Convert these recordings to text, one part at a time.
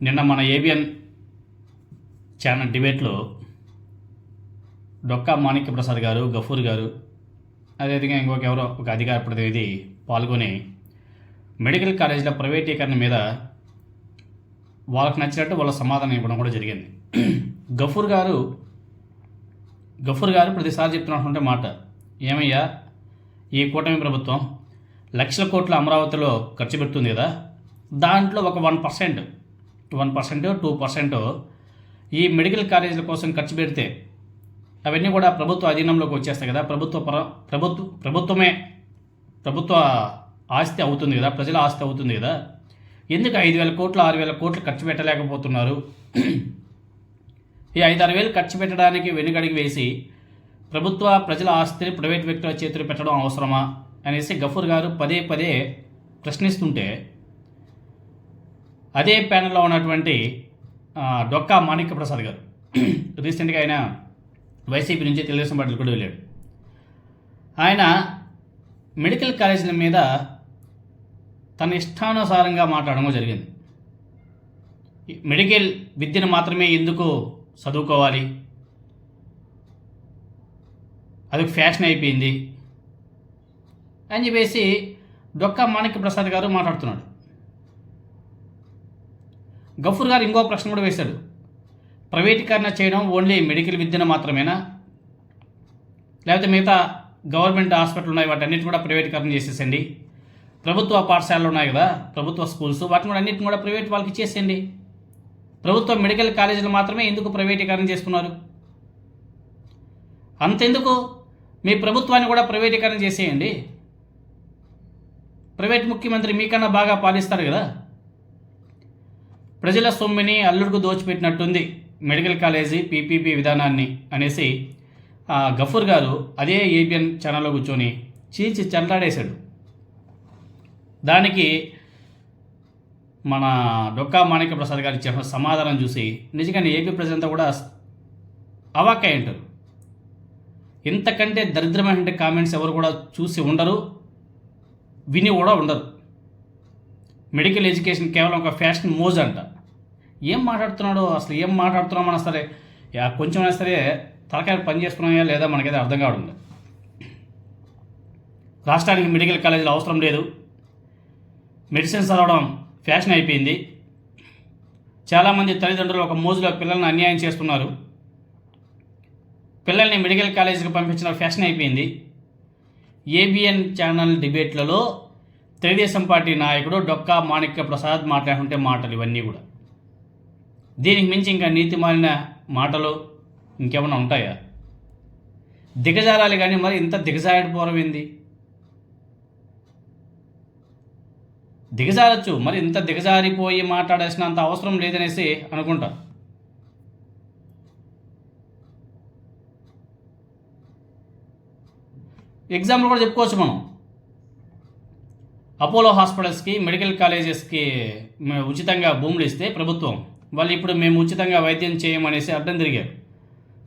నిన్న మన ABN channel డిబేట్లో డొక్కా మాణిక్య ప్రసాద్ గారు గఫూర్ గారు అదేవిధంగా ఇంకొక ఎవరో ఒక అధికార ప్రతినిధి పాల్గొని మెడికల్ కాలేజీల ప్రైవేటీకరణ మీద వాళ్ళకి నచ్చినట్టు వాళ్ళ సమాధానం ఇవ్వడం కూడా జరిగింది. గఫూర్ గారు గఫూర్ గారు ప్రతిసారి చెప్తున్నటువంటి మాట ఏమయ్యా ఈ కూటమి ప్రభుత్వం లక్షల కోట్ల అమరావతిలో ఖర్చు పెడుతుంది కదా దాంట్లో ఒక one percent one percent two percent ఈ మెడికల్ కాలేజీల కోసం ఖర్చు పెడితే అవన్నీ కూడా ప్రభుత్వ అధీనంలోకి వచ్చేస్తాయి కదా. ప్రభుత్వ పర ప్రభుత్వ ప్రభుత్వమే ప్రభుత్వ ఆస్తి అవుతుంది కదా. ప్రజల ఆస్తి అవుతుంది కదా. ఎందుకు ఐదు వేల కోట్లు ఆరు వేల కోట్లు ఖర్చు పెట్టలేకపోతున్నారు? ఈ ఐదారు వేలు ఖర్చు పెట్టడానికి వెనుకడికి వేసి ప్రభుత్వ ప్రజల ఆస్తిని ప్రైవేట్ వ్యక్తుల చేతులు పెట్టడం అవసరమా అనేసి గఫూర్ గారు పదే పదే ప్రశ్నిస్తుంటే అదే ప్యానెల్లో ఉన్నటువంటి డొక్కా మాణిక్య ప్రసాద్ గారు. రీసెంట్గా ఆయన వైసీపీ నుంచి తెలుగుదేశం పార్టీలు కూడా వెళ్ళాడు. ఆయన మెడికల్ కాలేజీల మీద తన ఇష్టానుసారంగా మాట్లాడడం జరిగింది. మెడికల్ విద్యను మాత్రమే ఎందుకు చదువుకోవాలి? అది ఫ్యాషన్ అయిపోయింది అని చెప్పేసి డొక్కా మాణిక్య ప్రసాద్ గారు మాట్లాడుతున్నాడు. గఫూర్ గారు ఇంకో ప్రశ్న కూడా వేశాడు. ప్రైవేటీకరణ చేయడం ఓన్లీ మెడికల్ విద్యను మాత్రమేనా? లేకపోతే మిగతా గవర్నమెంట్ హాస్పిటల్ ఉన్నాయి వాటన్నిటి కూడా ప్రైవేటీకరణ చేసేసండి ప్రభుత్వ పాఠశాలలు ఉన్నాయి కదా ప్రభుత్వ స్కూల్స్ వాటిని కూడా అన్నిటిని కూడా ప్రైవేట్ వాళ్ళకి ఇచ్చేసేయండి. ప్రభుత్వ మెడికల్ కాలేజీలు మాత్రమే ఎందుకు ప్రైవేటీకరణ చేస్తున్నారు? అంతెందుకు? మీ ప్రభుత్వాన్ని కూడా ప్రైవేటీకరణ చేసేయండి. ప్రైవేట్ ముఖ్యమంత్రి మీకన్నా బాగా పాలిస్తారు కదా. ప్రజల సొమ్మిని అల్లుడుకు దోచిపెట్టినట్టుంది మెడికల్ కాలేజీ పీపీపీ విధానాన్ని అనేసి గఫూర్ గారు అదే ఏబిఎన్ ఛానల్లో కూర్చొని చీల్చి చెంటాడేశాడు దానికి మన డొక్కా మాణిక్య ప్రసాద్ గారు ఇచ్చిన సమాధానం చూసి నిజంగానే ఏపీ ప్రజలంతా కూడా అవాక్ ఉంటారు ఇంతకంటే దరిద్రమైన కామెంట్స్ ఎవరు కూడా చూసి ఉండరు విని కూడా ఉండరు. మెడికల్ ఎడ్యుకేషన్ కేవలం ఒక ఫ్యాషన్ మోజ్ అంట. ఏం మాట్లాడుతున్నాడో అసలు ఏం మాట్లాడుతున్నామన్నా సరే యా కొంచెమైనా సరే తలకాయ పని చేసుకున్నాయా లేదా మనకైతే అర్థం కావడం లేదు. రాష్ట్రానికి మెడికల్ కాలేజీలు అవసరం లేదు. మెడిసిన్ చదవడం ఫ్యాషన్ అయిపోయింది. చాలామంది తల్లిదండ్రులు ఒక మోజులో పిల్లల్ని అన్యాయం చేస్తున్నారు. పిల్లల్ని మెడికల్ కాలేజీకి పంపించిన ఫ్యాషన్ అయిపోయింది. ఏబిఎన్ ఛానల్ డిబేట్లలో తెలుగుదేశం పార్టీ నాయకుడు డొక్కా మాణిక్య ప్రసాద్ మాట్లాడుకుంటే మాటలు ఇవన్నీ కూడా. దీనికి మించి ఇంకా నీతి మాలిన మాటలు ఇంకేమైనా ఉంటాయా? దిగజారాలి కానీ మరి ఇంత దిగజారిపోవడం ఏంది? దిగజారచ్చు మరి ఇంత దిగజారిపోయి మాట్లాడాల్సినంత అవసరం లేదనేసి అనుకుంటా. ఎగ్జాంపుల్ కూడా చెప్పుకోవచ్చు మనం. అపోలో హాస్పిటల్స్కి మెడికల్ కాలేజెస్కి ఉచితంగా భూములు ఇస్తే ప్రభుత్వం వాళ్ళు ఇప్పుడు మేము ఉచితంగా వైద్యం చేయమనేసి అడ్డం తిరిగారు.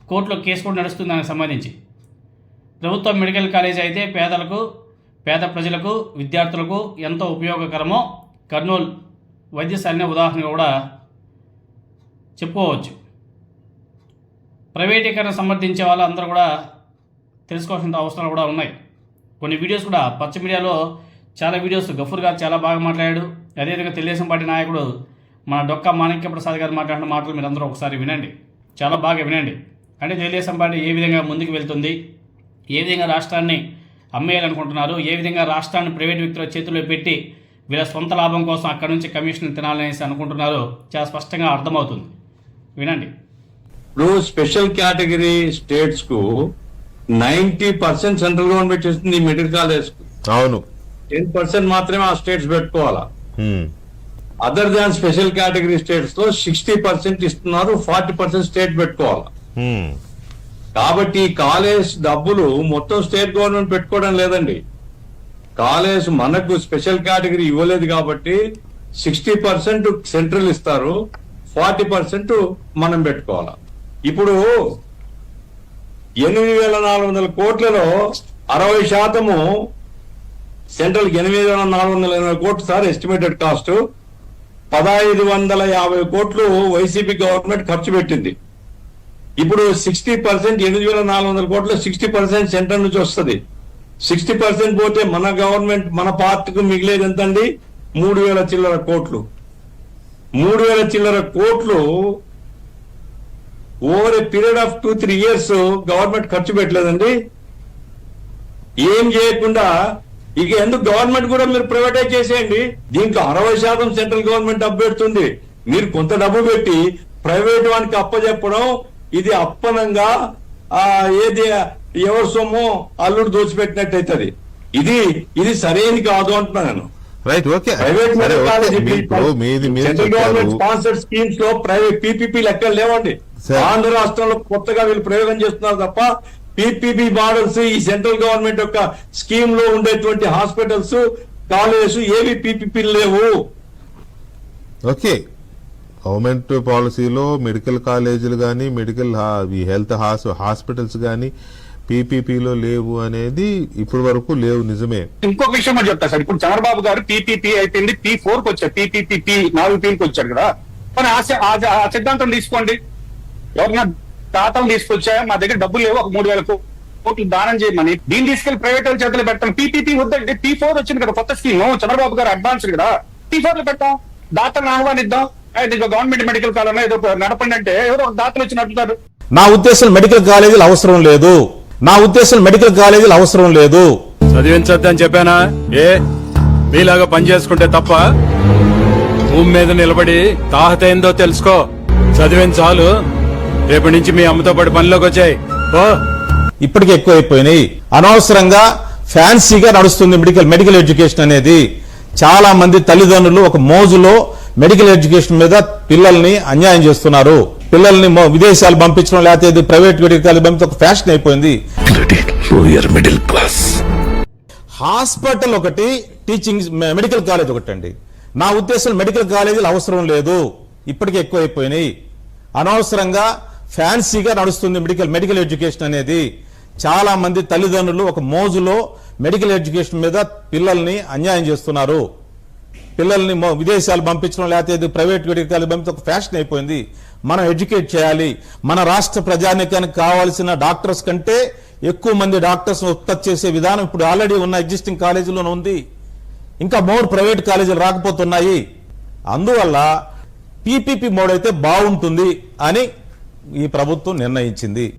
కోర్టులో కేసు కూడా నడుస్తుంది దానికి సంబంధించి. ప్రభుత్వ మెడికల్ కాలేజ్ అయితే పేదలకు పేద ప్రజలకు విద్యార్థులకు ఎంతో ఉపయోగకరమో కర్నూలు వైద్యశాలనే ఉదాహరణగా కూడా చెప్పుకోవచ్చు. ప్రైవేటీకరణ సమర్థించే వాళ్ళందరూ కూడా తెలుసుకోవాల్సిన అవసరాలు కూడా ఉన్నాయి. కొన్ని వీడియోస్ కూడా పచ్చ మీడియాలో చాలా వీడియోస్ గఫూర్ గారు చాలా బాగా మాట్లాడాడు. అదేవిధంగా తెలుగుదేశం పార్టీ నాయకుడు మన డొక్కా మాణిక్య ప్రసాద్ గారు మాట్లాడిన మాటలు మీరు అందరూ ఒకసారి వినండి. చాలా బాగా వినండి. అంటే తెలుగుదేశం పార్టీ ఏ విధంగా ముందుకు వెళ్తుంది ఏ విధంగా రాష్ట్రాన్ని అమ్మేయాలనుకుంటున్నారు ఏ విధంగా రాష్ట్రాన్ని ప్రైవేట్ వ్యక్తుల చేతుల్లో పెట్టి వీళ్ళ సొంత లాభం కోసం అక్కడి నుంచి కమిషన్ తినాలనేసి అనుకుంటున్నారో చాలా స్పష్టంగా అర్థమవుతుంది. వినండి. ఇప్పుడు స్పెషల్ కేటగిరీ స్టేట్స్కు నైన్టీ పర్సెంట్ సెంట్రల్ గవర్నమెంట్ ఇస్తుంది ఈ మెడికల్ కాలేజ్ అవును. టెన్ పర్సెంట్ మాత్రమే ఆ స్టేట్స్ పెట్టుకోవాలా? హ్మ్. అదర్ దాన్ స్పెషల్ కేటగిరీ స్టేట్స్లో సిక్స్టీ పర్సెంట్ ఇస్తున్నారు ఫార్టీ పర్సెంట్ స్టేట్ పెట్టుకోవాలా. కాబట్టి కాలేజ్ డబ్బులు మొత్తం స్టేట్ గవర్నమెంట్ పెట్టుకోవడం లేదండి. కాలేజ్ మనకు స్పెషల్ కేటగిరీ ఇవ్వలేదు కాబట్టి సిక్స్టీ పర్సెంట్ సెంట్రల్ ఇస్తారు ఫార్టీ పర్సెంట్ మనం పెట్టుకోవాలి? ఇప్పుడు ఎనిమిది వేల నాలుగు వందల కోట్లలో అరవై శాతము సెంట్రల్ ఎనిమిది వేల నాలుగు వందల ఎనభై కోట్లు సార్ ఎస్టిమేటెడ్ కాస్ట్ పదహైదు వందల యాభై కోట్లు వైసీపీ గవర్నమెంట్ ఖర్చు పెట్టింది. ఇప్పుడు సిక్స్టీ పర్సెంట్ ఎనిమిది వేల నాలుగు వందల కోట్లు సిక్స్టీ పర్సెంట్ సెంటర్ నుంచి వస్తుంది. సిక్స్టీ పర్సెంట్ పోతే మన గవర్నమెంట్ మన పార్టీకి మిగిలేది ఎంతండి? మూడు వేల చిల్లర కోట్లు. మూడు వేల చిల్లర కోట్లు over a period of two three years government ఖర్చు పెట్టలేదండి. ఏం చేయకుండా ఇక ఎందుకు గవర్నమెంట్ కూడా మీరు ప్రైవేటైజ్ చేసేయండి? దీంట్లో అరవై శాతం సెంట్రల్ గవర్నమెంట్ డబ్బు పెడుతుంది. మీరు కొంత డబ్బు పెట్టి ప్రైవేట్ వానికి అప్పచెప్పడం ఇది అప్పనంగా ఆ ఏది ఎవరి సొమ్ము అల్లుడు దోచిపెట్టినట్టు అవుతుంది ఇది ఇది సరైనది కాదు అంటున్నాను నేను. Right okay central government sponsored స్కీమ్స్లో private PPP లెక్కలు లేవండి. ఆంధ్ర రాష్ట్రంలో కొత్తగా వీళ్ళు ప్రయోగం చేస్తున్నారు తప్ప పీపీపీ మోడల్స్ ఈ సెంట్రల్ గవర్నమెంట్ యొక్క స్కీమ్లో ఉండేటువంటి హాస్పిటల్స్ కాలేజెస్ ఏవి పీపీపీ లేవు ఓకే గవర్నమెంట్ పాలసీలో మెడికల్ కాలేజీలు కానీ మెడికల్ హా- ఈ హెల్త్ హాస్ హాస్పిటల్స్ కానీ పీపీపీలో లేవు అనేది ఇప్పటి వరకు లేవు నిజమే ఇంకొక విషయం కూడా చెప్తా సార్ ఇప్పుడు చంద్రబాబు గారు పీపీపీ అయిపోయింది పీ ఫోర్కి వచ్చారు పీపీపీ పీ నాలుగు పీకి వచ్చారు కదా కానీ ఆ సిద్ధాంతం తీసుకోండి ఎవరన్నా దాతలు తీసుకొచ్చా? మా దగ్గర డబ్బులు లేవు ఒక మూడు వేల కోట్లు దానం చేయమని. దీన్ని తీసుకెళ్ళి ప్రైవేట్ వాళ్ళ చేతులు పెట్టాం పీపీపీ వద్దండి పీ ఫోర్ వచ్చింది కదా కొత్త స్కీమ్ చంద్రబాబు గారు అడ్వాన్స్ కదా. పీ ఫోర్లో పెట్టాం. దాతలను ఆహ్వానిద్దాం. గవర్నమెంట్ మెడికల్ కాలేజ్ ఏదో నడపండి అంటే ఎవరో ఒక దాతలు వచ్చినట్లుతారు నా ఉద్దేశం మెడికల్ కాలేజీలు అవసరం లేదు. నా ఉద్దేశం మెడికల్ కాలేజీలు అవసరం లేదు. చదివించొద్దని చెప్పానా? ఏ? మీలాగా పని చేసుకుంటే తప్ప? భూమి మీద నిలబడి తాహత ఏందో తెలుసుకో. చదివిన చాలు. రేపటి నుంచి మీ అమ్మతో పాటు పనిలోకి వచ్చాయి. ఓ ఇప్పటికే ఎక్కువైపోయినాయి. అనవసరంగా ఫ్యాన్సీగా నడుస్తుంది మెడికల్ మెడికల్ ఎడ్యుకేషన్ అనేది. చాలా మంది తల్లిదండ్రులు ఒక మోజులో మెడికల్ ఎడ్యుకేషన్ మీద పిల్లల్ని అన్యాయం చేస్తున్నారు. పిల్లల్ని విదేశాలు పంపించడం లేకపోతే ఇది ప్రైవేట్ మెడికల్ పంపించడం ఒక ఫ్యాషన్ అయిపోయింది. హాస్పిటల్ ఒకటి టీచింగ్ మెడికల్ కాలేజ్ ఒకటి అండి నా ఉద్దేశం మెడికల్ కాలేజీలు అవసరం లేదు. ఇప్పటికే ఎక్కువైపోయినాయి. అనవసరంగా ఫ్యాన్సీగా నడుస్తుంది మెడికల్ మెడికల్ ఎడ్యుకేషన్ అనేది. చాలా మంది తల్లిదండ్రులు ఒక మోజులో మెడికల్ ఎడ్యుకేషన్ మీద పిల్లల్ని అన్యాయం చేస్తున్నారు. పిల్లల్ని విదేశాలు పంపించడం లేకపోతే ప్రైవేట్ మెడికల్ పంపించడం ఒక ఫ్యాషన్ అయిపోయింది. మనం ఎడ్యుకేట్ చేయాలి. మన రాష్ట్ర ప్రజానికానికి కావాల్సిన డాక్టర్స్ కంటే ఎక్కువ మంది డాక్టర్స్ ఉత్పత్తి చేసే విధానం ఇప్పుడు ఆల్రెడీ ఉన్న ఎగ్జిస్టింగ్ కాలేజీలోనే ఉంది. ఇంకా మోర్ ప్రైవేట్ కాలేజీలు రాకపోతున్నాయి. అందువల్ల పీపీపీ మోడ్ అయితే బాగుంటుంది అని ఈ ప్రభుత్వం నిర్ణయించింది.